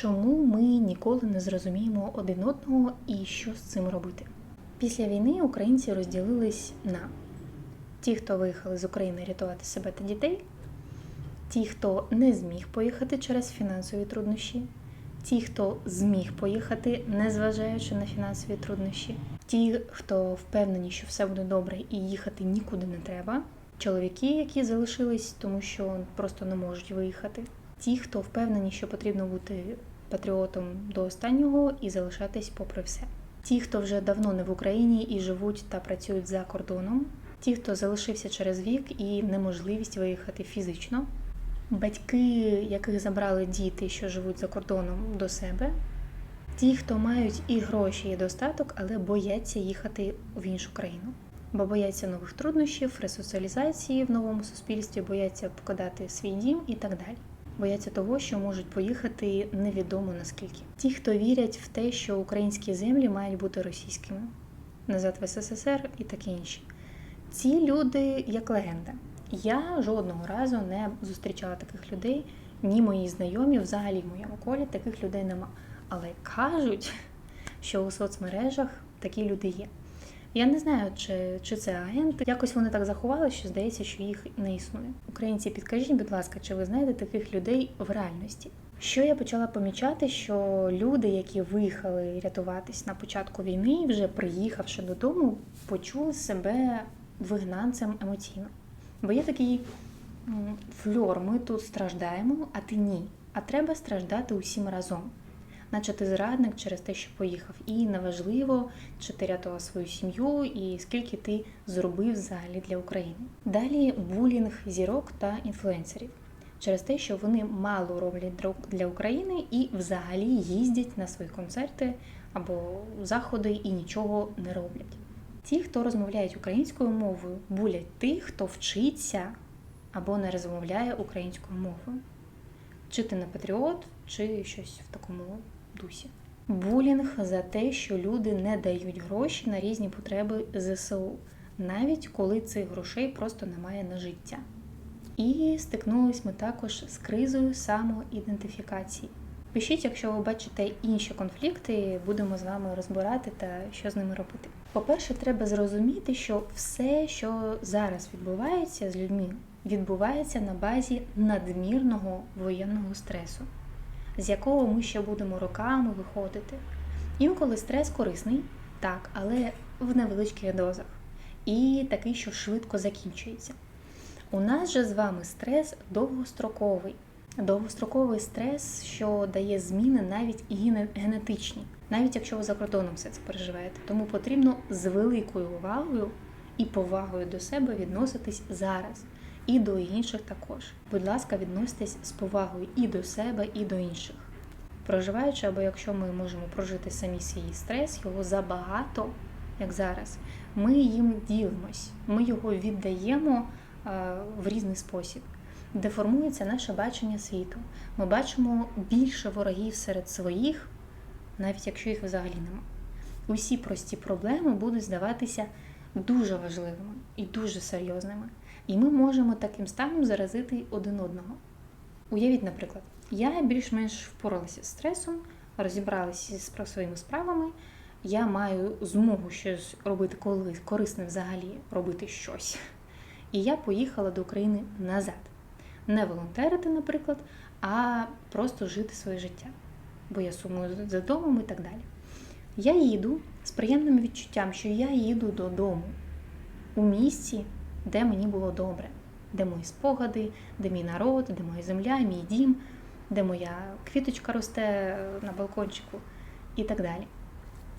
Чому ми ніколи не зрозуміємо один одного і що з цим робити? Після війни українці розділились на ті, хто виїхали з України рятувати себе та дітей, ті, хто не зміг поїхати через фінансові труднощі, ті, хто зміг поїхати, незважаючи на фінансові труднощі, ті, хто впевнені, що все буде добре і їхати нікуди не треба, чоловіки, які залишились, тому що просто не можуть виїхати, ті, хто впевнені, що потрібно бути патріотом до останнього і залишатись попри все. Ті, хто вже давно не в Україні і живуть та працюють за кордоном, ті, хто залишився через вік і неможливість виїхати фізично, батьки, яких забрали діти, що живуть за кордоном до себе, ті, хто мають і гроші, і достаток, але бояться їхати в іншу країну, бо бояться нових труднощів, ресоціалізації в новому суспільстві, бояться покидати свій дім і так далі. Бояться того, що можуть поїхати невідомо наскільки. Ті, хто вірять в те, що українські землі мають бути російськими, назад в СССР і таке інше. Ці люди як легенда. Я жодного разу не зустрічала таких людей, ні мої знайомі, взагалі в моєму колі таких людей нема. Але кажуть, що у соцмережах такі люди є. Я не знаю, чи, чи це агенти. Якось вони так заховали, що здається, що їх не існує. Українці, підкажіть, будь ласка, чи ви знаєте таких людей в реальності? Що я почала помічати, що люди, які виїхали рятуватись на початку війни, вже приїхавши додому, почули себе вигнанцем емоційно. Бо є такий фльор, ми тут страждаємо, а ти ні. А треба страждати усім разом. Наче ти зрадник через те, що поїхав. І неважливо, чи ти рятував свою сім'ю, і скільки ти зробив взагалі для України. Далі булінг зірок та інфлюенсерів через те, що вони мало роблять для України і взагалі їздять на свої концерти або заходи і нічого не роблять. Ті, хто розмовляють українською мовою, булять тих, хто вчиться або не розмовляє українською мовою. Чи ти не патріот, чи щось в такому дусі. Булінг за те, що люди не дають гроші на різні потреби ЗСУ, навіть коли цих грошей просто немає на життя. І стикнулись ми також з кризою самоідентифікації. Пишіть, якщо ви бачите інші конфлікти, будемо з вами розбирати та що з ними робити. По-перше, треба зрозуміти, що все, що зараз відбувається з людьми, відбувається на базі надмірного воєнного стресу, з якого ми ще будемо роками виходити. Інколи стрес корисний, так, але в невеличких дозах. І такий, що швидко закінчується. У нас же з вами стрес довгостроковий. Довгостроковий стрес, що дає зміни навіть генетичні, навіть якщо ви за кордоном все це переживаєте. Тому потрібно з великою увагою і повагою до себе відноситись зараз, і до інших також. Будь ласка, відноситесь з повагою і до себе, і до інших. Проживаючи, або якщо ми можемо прожити самі свій стрес, його забагато, як зараз, ми їм ділимось, ми його віддаємо е, в різний спосіб. Деформується наше бачення світу. Ми бачимо більше ворогів серед своїх, навіть якщо їх взагалі нема. Усі прості проблеми будуть здаватися дуже важливими і дуже серйозними. І ми можемо таким станом заразити один одного. Уявіть, наприклад, я більш-менш впоралася з стресом, розібралася зі спра- своїми справами. Я маю змогу щось робити коли корисне взагалі робити щось. І я поїхала до України назад. Не волонтерити, наприклад, а просто жити своє життя. Бо я сумую за домом і так далі. Я їду з приємним відчуттям, що я їду додому у місці, де мені було добре, де мої спогади, де мій народ, де моя земля, мій дім, де моя квіточка росте е, на балкончику і так далі.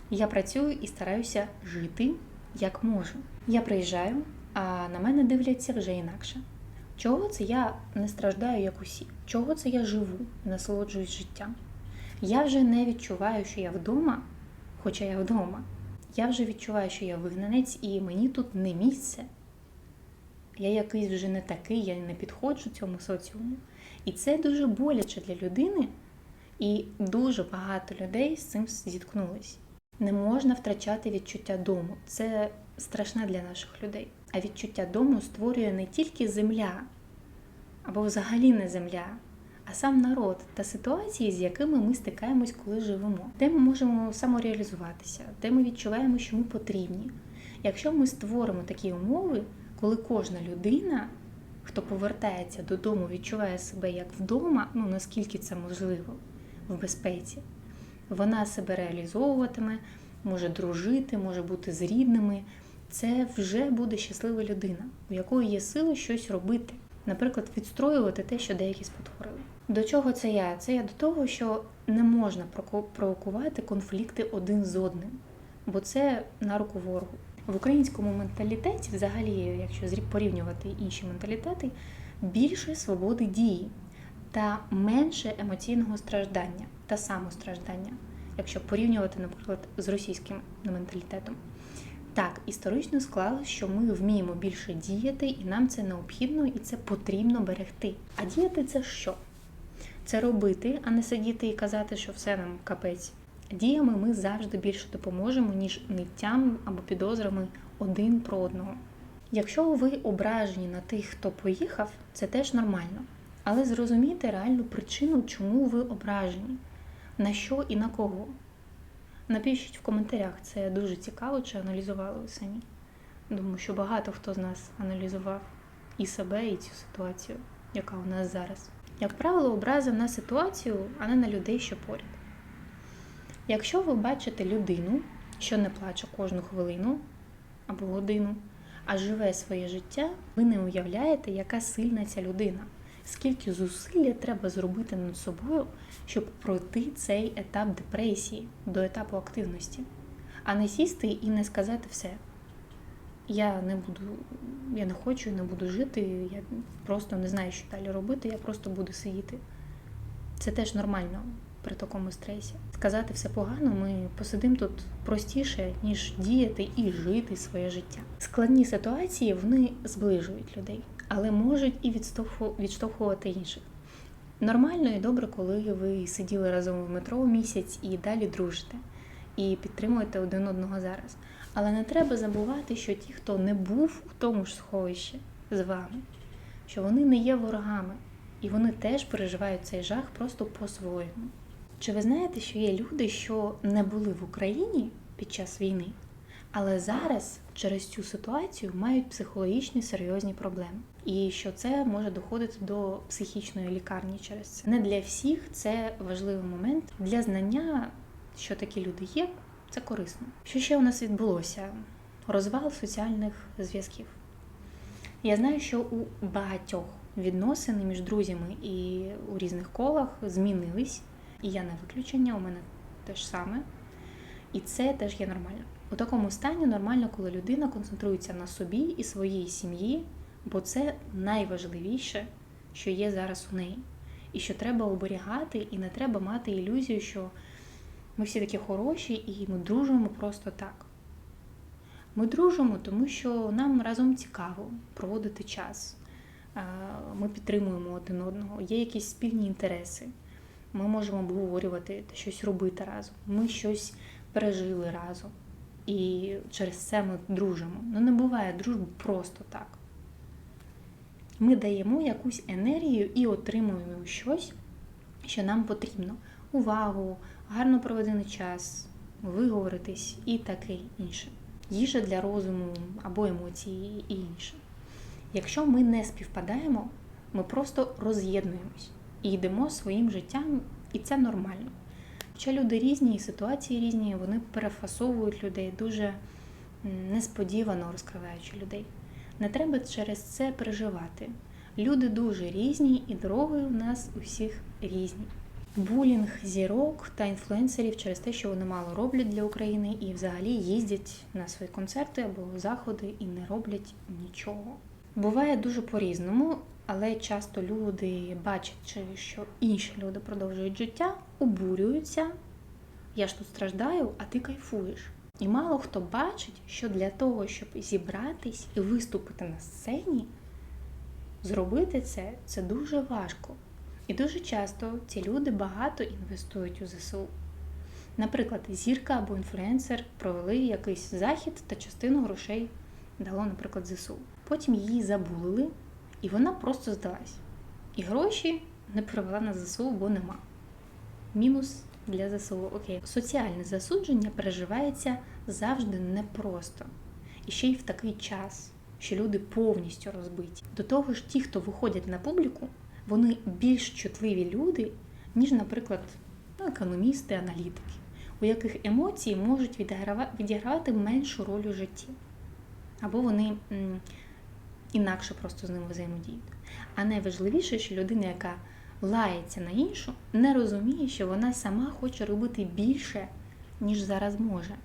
Я працюю і стараюся жити як можу. Я приїжджаю, а на мене дивляться вже інакше. Чого це я не страждаю, як усі? Чого це я живу, насолоджуюсь життям? Я вже не відчуваю, що я вдома, хоча я вдома. Я вже відчуваю, що я вигнанець і мені тут не місце. Я якийсь вже не такий, я не підходжу цьому соціуму. І це дуже боляче для людини, і дуже багато людей з цим зіткнулись. Не можна втрачати відчуття дому. Це страшне для наших людей. А відчуття дому створює не тільки земля, або взагалі не земля, а сам народ та ситуації, з якими ми стикаємось, коли живемо, де ми можемо самореалізуватися, де ми відчуваємо, що ми потрібні. Якщо ми створимо такі умови, коли кожна людина, хто повертається додому, відчуває себе як вдома, ну наскільки це можливо, в безпеці, вона себе реалізовуватиме, може дружити, може бути з рідними. Це вже буде щаслива людина, у якої є сили щось робити, наприклад, відстроювати те, що деякі спотворили. До чого це я? Це я до того, що не можна провокувати конфлікти один з одним, бо це на руку ворогу. В українському менталітеті, взагалі, якщо порівнювати інші менталітети, більше свободи дії та менше емоційного страждання та самостраждання, якщо порівнювати, наприклад, з російським менталітетом. Так, історично склалось, що ми вміємо більше діяти, і нам це необхідно і це потрібно берегти. А діяти це що? Це робити, а не сидіти і казати, що все нам капець. Діями ми завжди більше допоможемо, ніж ниттям або підозрами один про одного. Якщо ви ображені на тих, хто поїхав, це теж нормально. Але зрозумійте реальну причину, чому ви ображені, на що і на кого. Напишіть в коментарях, це дуже цікаво, чи аналізували ви самі. Думаю, що багато хто з нас аналізував і себе, і цю ситуацію, яка у нас зараз. Як правило, образи на ситуацію, а не на людей, що поряд. Якщо ви бачите людину, що не плаче кожну хвилину або годину, а живе своє життя, ви не уявляєте, яка сильна ця людина, скільки зусилля треба зробити над собою, щоб пройти цей етап депресії до етапу активності, а не сісти і не сказати все. Я не буду, я не хочу, не буду жити, я просто не знаю, що далі робити, я просто буду сидіти. Це теж нормально при такому стресі. Сказати все погано, ми посидимо тут простіше, ніж діяти і жити своє життя. Складні ситуації вони зближують людей, але можуть і відштовхувати інших. Нормально і добре, коли ви сиділи разом в метро місяць і далі дружите, і підтримуєте один одного зараз. Але не треба забувати, що ті, хто не був у тому ж сховищі з вами, що вони не є ворогами, і вони теж переживають цей жах просто по-своєму. Чи ви знаєте, що є люди, що не були в Україні під час війни, але зараз через цю ситуацію мають психологічні серйозні проблеми, і що це може доходити до психічної лікарні через це. Не для всіх це важливий момент для знання, що такі люди є. Це корисно. Що ще у нас відбулося? Розвал соціальних зв'язків. Я знаю, що у багатьох відносини між друзями і у різних колах змінились, і я не виключення, у мене теж саме. І це теж є нормально. У такому стані нормально, коли людина концентрується на собі і своїй сім'ї, бо це найважливіше, що є зараз у неї. І що треба оберігати, і не треба мати ілюзію, що ми всі такі хороші і ми дружимо просто так. Ми дружимо, тому що нам разом цікаво проводити час. Ми підтримуємо один одного, є якісь спільні інтереси. Ми можемо обговорювати щось робити разом. Ми щось пережили разом. І через це ми дружимо. Ну не буває дружби просто так. Ми даємо якусь енергію і отримуємо щось, що нам потрібно. Увагу, гарно проведений час, виговоритись і таке інше. Їжа для розуму або емоції і інше. Якщо ми не співпадаємо, ми просто роз'єднуємось і йдемо своїм життям, і це нормально. Хоча люди різні, і ситуації різні, вони перефасовують людей дуже несподівано розкриваючи людей. Не треба через це переживати. Люди дуже різні, і дороги у нас усіх різні булінг зірок та інфлюенсерів через те, що вони мало роблять для України і взагалі їздять на свої концерти або заходи і не роблять нічого. Буває дуже по-різному, але часто люди, бачачи, що інші люди продовжують життя, обурюються. Я ж тут страждаю, а ти кайфуєш. І мало хто бачить, що для того, щоб зібратись і виступити на сцені, зробити це це дуже важко. І дуже часто ці люди багато інвестують у ЗСУ. Наприклад, зірка або інфлюенсер провели якийсь захід та частину грошей дало, наприклад, ЗСУ. Потім її забулили, і вона просто здалась. І гроші не перевела на ЗСУ, бо нема. Мінус для ЗСУ. Окей. Соціальне засудження переживається завжди непросто. І ще й в такий час, що люди повністю розбиті. До того ж, ті, хто виходять на публіку, вони більш чутливі люди, ніж, наприклад, ну, економісти, аналітики, у яких емоції можуть відіграва- відігравати меншу роль у житті. Або вони інакше просто з ними взаємодіють. А найважливіше, що людина, яка лається на іншу, не розуміє, що вона сама хоче робити більше, ніж зараз може.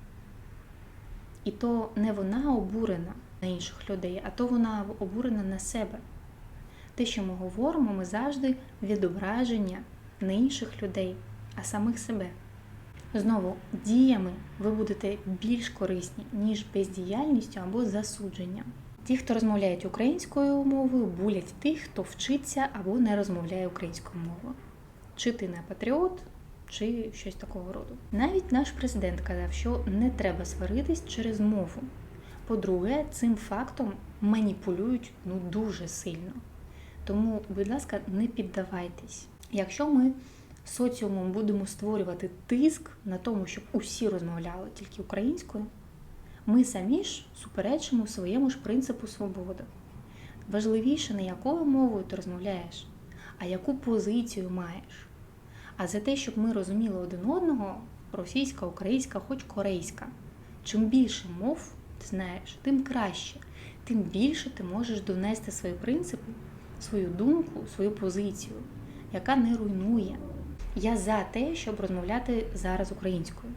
І то не вона обурена на інших людей, а то вона обурена на себе. Те, що ми говоримо, ми завжди відображення не інших людей, а самих себе. Знову, діями ви будете більш корисні, ніж бездіяльністю або засудженням. Ті, хто розмовляють українською мовою, булять тих, хто вчиться або не розмовляє українською мовою. Чи ти не патріот, чи щось такого роду. Навіть наш президент казав, що не треба сваритись через мову. По-друге, цим фактом маніпулюють ну дуже сильно. Тому, будь ласка, не піддавайтесь. Якщо ми соціумом будемо створювати тиск на тому, щоб усі розмовляли тільки українською, ми самі ж суперечимо своєму ж принципу свободи. Важливіше не якою мовою ти розмовляєш, а яку позицію маєш. А за те, щоб ми розуміли один одного, російська, українська, хоч корейська. Чим більше мов ти знаєш, тим краще, тим більше ти можеш донести свої принципи, свою думку, свою позицію, яка не руйнує. Я за те, щоб розмовляти зараз українською.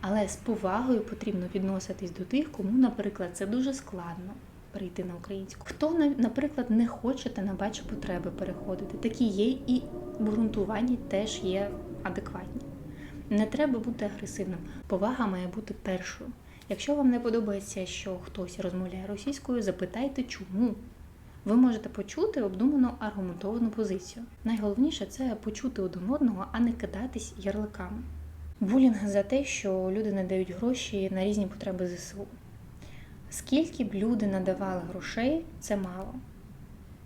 Але з повагою потрібно відноситись до тих, кому, наприклад, це дуже складно перейти на українську. Хто, наприклад, не хоче та не бачить потреби переходити. Такі є і ґрунтування теж є адекватні. Не треба бути агресивним. Повага має бути першою. Якщо вам не подобається, що хтось розмовляє російською, запитайте, чому. Ви можете почути обдуману аргументовану позицію. Найголовніше це почути один одного, а не кидатись ярликами. Булінг за те, що люди надають гроші на різні потреби ЗСУ. Скільки б люди надавали грошей, це мало.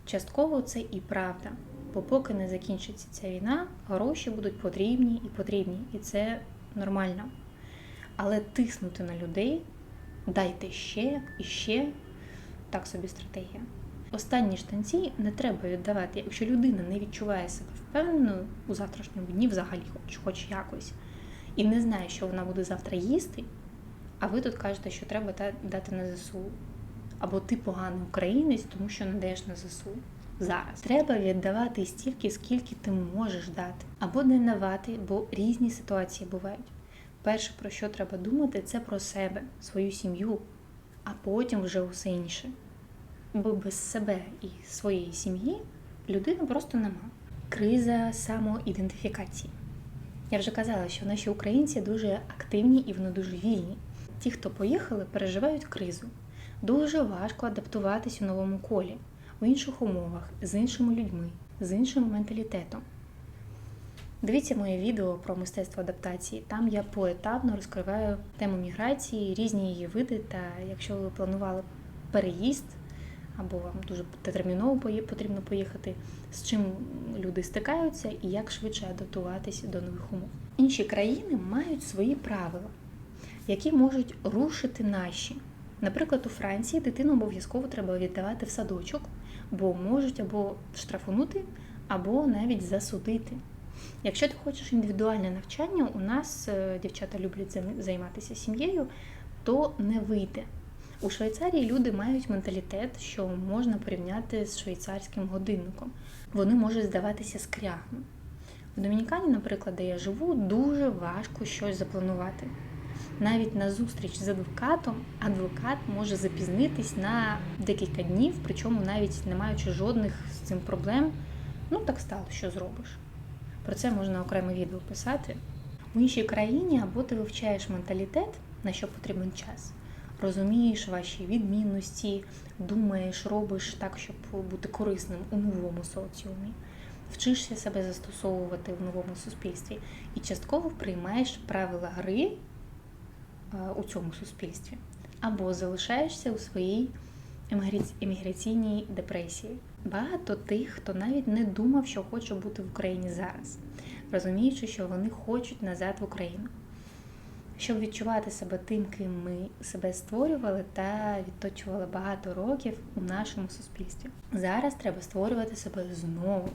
Частково це і правда, бо поки не закінчиться ця війна, гроші будуть потрібні і потрібні, і це нормально. Але тиснути на людей, дайте ще і ще, так собі стратегія. Останні штанці не треба віддавати. Якщо людина не відчуває себе впевненою у завтрашньому дні, взагалі, хоч, хоч якось, і не знає, що вона буде завтра їсти, а ви тут кажете, що треба дати на ЗСУ. Або ти поганий українець, тому що не даєш на ЗСУ. Зараз треба віддавати стільки, скільки ти можеш дати, або не давати, бо різні ситуації бувають. Перше, про що треба думати, це про себе, свою сім'ю, а потім вже усе інше. Бо без себе і своєї сім'ї людини просто нема. Криза самоідентифікації. Я вже казала, що наші українці дуже активні і вони дуже вільні. Ті, хто поїхали, переживають кризу. Дуже важко адаптуватись у новому колі, в інших умовах, з іншими людьми, з іншим менталітетом. Дивіться моє відео про мистецтво адаптації. Там я поетапно розкриваю тему міграції, різні її види. Та якщо ви планували переїзд або вам дуже терміново потрібно поїхати, з чим люди стикаються і як швидше адаптуватися до нових умов. Інші країни мають свої правила, які можуть рушити наші. Наприклад, у Франції дитину обов'язково треба віддавати в садочок, бо можуть або штрафунути, або навіть засудити. Якщо ти хочеш індивідуальне навчання, у нас е, дівчата люблять займатися сім'єю, то не вийде. У Швейцарії люди мають менталітет, що можна порівняти з швейцарським годинником. Вони можуть здаватися скрягами. В Домінікані, наприклад, де я живу, дуже важко щось запланувати. Навіть на зустріч з адвокатом адвокат може запізнитись на декілька днів, причому навіть не маючи жодних з цим проблем. Ну так стало, що зробиш. Про це можна окреме відео писати. У іншій країні або ти вивчаєш менталітет, на що потрібен час, розумієш ваші відмінності, думаєш, робиш так, щоб бути корисним у новому соціумі, вчишся себе застосовувати в новому суспільстві і частково приймаєш правила гри е, у цьому суспільстві, або залишаєшся у своїй еміграці- еміграційній депресії. багато тих, хто навіть не думав, що хоче бути в Україні зараз, розуміючи, що вони хочуть назад в Україну. Щоб відчувати себе тим, ким ми себе створювали та відточували багато років у нашому суспільстві. Зараз треба створювати себе знову.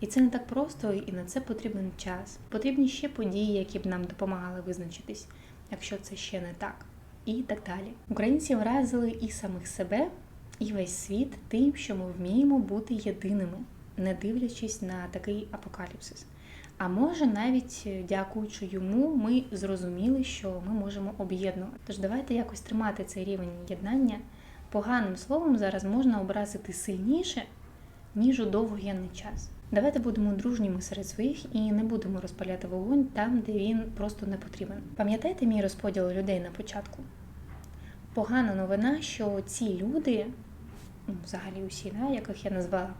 І це не так просто, і на це потрібен час. Потрібні ще події, які б нам допомагали визначитись, якщо це ще не так, і так далі. Українці вразили і самих себе, і весь світ тим, що ми вміємо бути єдиними, не дивлячись на такий апокаліпсис. А може, навіть дякуючи йому, ми зрозуміли, що ми можемо об'єднувати. Тож давайте якось тримати цей рівень єднання. Поганим словом зараз можна образити сильніше, ніж у довоєнний час. Давайте будемо дружніми серед своїх і не будемо розпаляти вогонь там, де він просто не потрібен. Пам'ятаєте мій розподіл людей на початку? Погана новина, що ці люди, ну, взагалі усі, да, яких я назвала,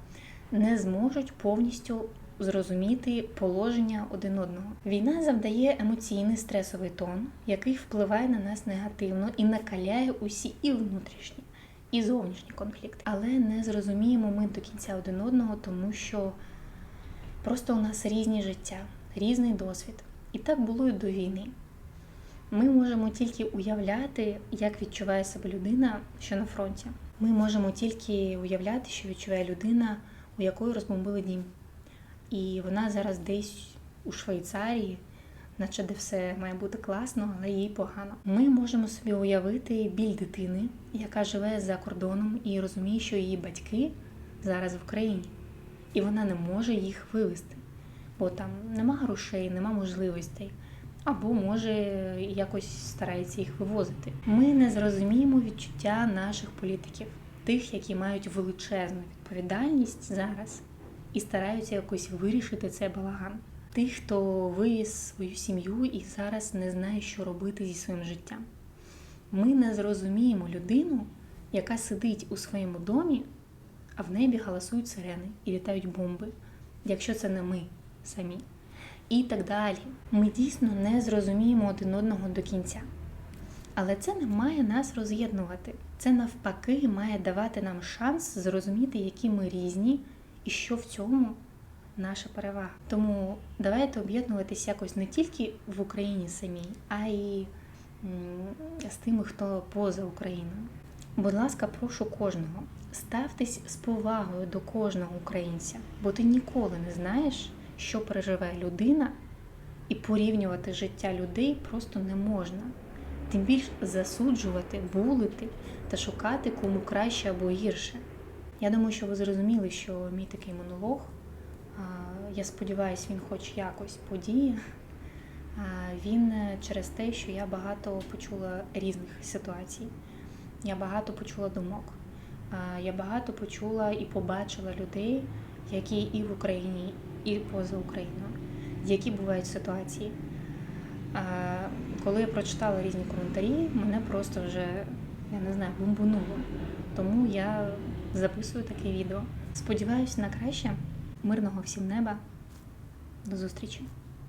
не зможуть повністю зрозуміти положення один одного. Війна завдає емоційний стресовий тон, який впливає на нас негативно і накаляє усі і внутрішні, і зовнішні конфлікти. Але не зрозуміємо ми до кінця один одного, тому що просто у нас різні життя, різний досвід. І так було і до війни. Ми можемо тільки уявляти, як відчуває себе людина, що на фронті. Ми можемо тільки уявляти, що відчуває людина, у якої розбомбили дім. І вона зараз десь у Швейцарії, наче де все має бути класно, але їй погано. Ми можемо собі уявити біль дитини, яка живе за кордоном і розуміє, що її батьки зараз в Україні, і вона не може їх вивезти, бо там нема грошей, нема можливостей. Або може якось старається їх вивозити. Ми не зрозуміємо відчуття наших політиків, тих, які мають величезну відповідальність зараз і стараються якось вирішити цей балаган. Тих, хто вивіз свою сім'ю і зараз не знає, що робити зі своїм життям. Ми не зрозуміємо людину, яка сидить у своєму домі, а в небі галасують сирени і літають бомби, якщо це не ми самі. І так далі. Ми дійсно не зрозуміємо один одного до кінця. Але це не має нас роз'єднувати. Це навпаки має давати нам шанс зрозуміти, які ми різні і що в цьому наша перевага. Тому давайте об'єднуватись якось не тільки в Україні самій, а й з тими, хто поза Україною. Будь ласка, прошу кожного, ставтесь з повагою до кожного українця, бо ти ніколи не знаєш, що переживає людина, і порівнювати життя людей просто не можна. Тим більш засуджувати, булити та шукати кому краще або гірше. Я думаю, що ви зрозуміли, що мій такий монолог, я сподіваюся, він хоч якось подіє. Він через те, що я багато почула різних ситуацій, я багато почула думок, я багато почула і побачила людей, які і в Україні, і поза Україною, які бувають ситуації. Коли я прочитала різні коментарі, мене просто вже, я не знаю, бомбануло. Тому я записую таке відео. Сподіваюся на краще. Мирного всім неба. До зустрічі!